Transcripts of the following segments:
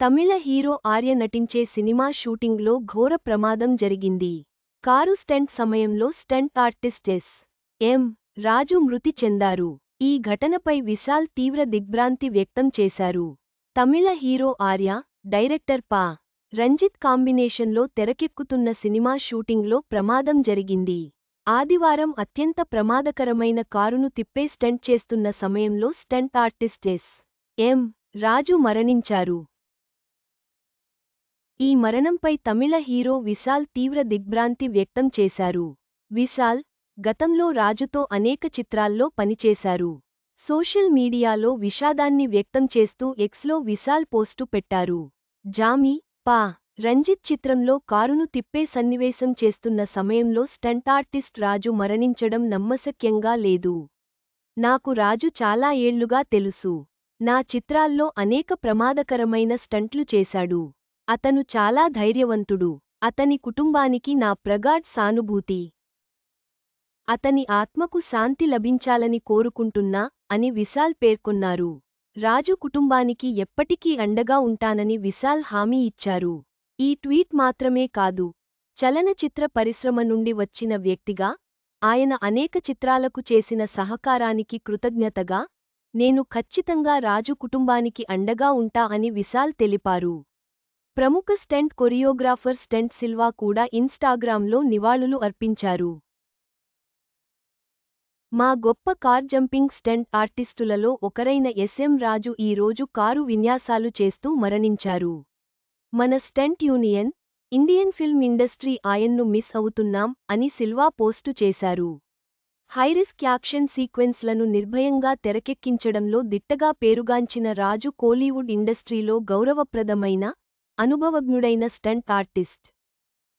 తమిళ hero Arya నటించే cinema షూటింగ్లో ఘోర ప్రమాదం జరిగింది. కారు స్టంట్ సమయంలో stunt artist S M. Raju మృతి చెందారు. ఈ ఘటనపై విశాల్ తీవ్ర దిగ్భ్రాంతి వ్యక్తం చేశారు. తమిళ హీరో ఆర్య డైరెక్టర్ పా. రంజిత్ కాంబినేషన్లో తెరకెక్కుతున్న సినిమా షూటింగ్లో ప్రమాదం జరిగింది. ఆదివారం అత్యంత ప్రమాదకరమైన కారును తిప్పే స్టంట్ చేస్తున్న సమయంలో stunt artist S M. Raju మరణించారు. ఈ మరణంపై తమిళ హీరో విశాల్ తీవ్ర దిగ్భ్రాంతి వ్యక్తం చేశారు. విశాల్ గతంలో రాజుతో అనేక చిత్రాల్లో పనిచేశారు. సోషల్ మీడియాలో విషాదాన్ని వ్యక్తం చేస్తూ ఎక్స్లో విశాల్ పోస్టు పెట్టారు. జామీ పా రంజిత్ చిత్రంలో కారును తిప్పే సన్నివేశం చేస్తున్న సమయంలో స్టంట్ ఆర్టిస్ట్ రాజు మరణించడం నమ్మశక్యంగా లేదు. నాకు రాజు చాలా ఏళ్ళుగా తెలుసు. నా చిత్రాల్లో అనేక ప్రమాదకరమైన స్టంట్లు చేశాడు. అతను చాలా ధైర్యవంతుడు. అతని కుటుంబానికి నా ప్రగాఢ్ సానుభూతి. అతని ఆత్మకు శాంతి లభించాలని కోరుకుంటున్నా అని విశాల్ పేర్కొన్నారు. రాజు కుటుంబానికి ఎప్పటికీ అండగా ఉంటానని విశాల్ హామీ ఇచ్చారు. ఈ ట్వీట్ మాత్రమే కాదు చలనచిత్ర పరిశ్రమ నుండి వచ్చిన వ్యక్తిగా ఆయన అనేక చిత్రాలకు చేసిన సహకారానికి కృతజ్ఞతగా నేను ఖచ్చితంగా రాజు కుటుంబానికి అండగా ఉంటా అని విశాల్ తెలిపారు. ప్రముఖ స్టెంట్ కొరియోగ్రాఫర్ స్టెంట్ సిల్వా కూడా ఇన్స్టాగ్రామ్లో నివాళులు అర్పించారు. మా గొప్ప కార్ జంపింగ్ స్టెంట్ ఆర్టిస్టులలో ఒకరైన ఎస్ఎం రాజు ఈ రోజు కారు విన్యాసాలు చేస్తూ మరణించారు. మన stunt union Indian film industry ఆయన్ను మిస్ అవుతున్నాం అని సిల్వా పోస్టు చేశారు. హైరిస్క్ యాక్షన్ సీక్వెన్స్లను నిర్భయంగా తెరకెక్కించడంలో దిట్టగా పేరుగాంచిన రాజు కోలీవుడ్ ఇండస్ట్రీలో గౌరవప్రదమైన అనుభవజ్ఞుడైన స్టంట్ ఆర్టిస్ట్.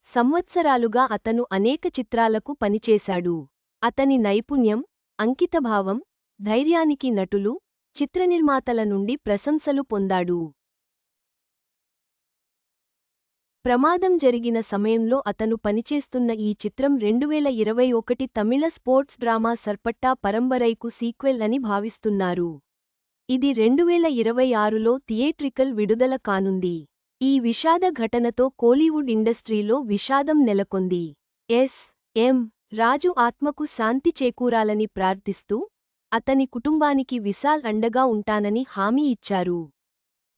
సంవత్సరాలుగా అతను అనేక చిత్రాలకు పనిచేశాడు. అతని నైపుణ్యం అంకితభావం ధైర్యానికి నటులు చిత్రనిర్మాతల నుండి ప్రశంసలు పొందాడు. ప్రమాదం జరిగిన సమయంలో అతను పనిచేస్తున్న ఈ చిత్రం రెండువేల ఇరవై ఒకటి తమిళ స్పోర్ట్స్ డ్రామా సర్పట్టా పరంబరైకు సీక్వెల్ అని భావిస్తున్నారు. ఇది రెండువేల ఇరవై ఆరులో థియేట్రికల్ విడుదల కానుంది. ఈ విషాద ఘటనతో కోలీవుడ్ ఇండస్ట్రీలో విషాదం నెలకొంది. ఎస్. ఎం. రాజు ఆత్మకు శాంతి చేకూరాలని ప్రార్థిస్తూ అతని కుటుంబానికి విశాల్ అండగా ఉంటానని హామీ ఇచ్చారు.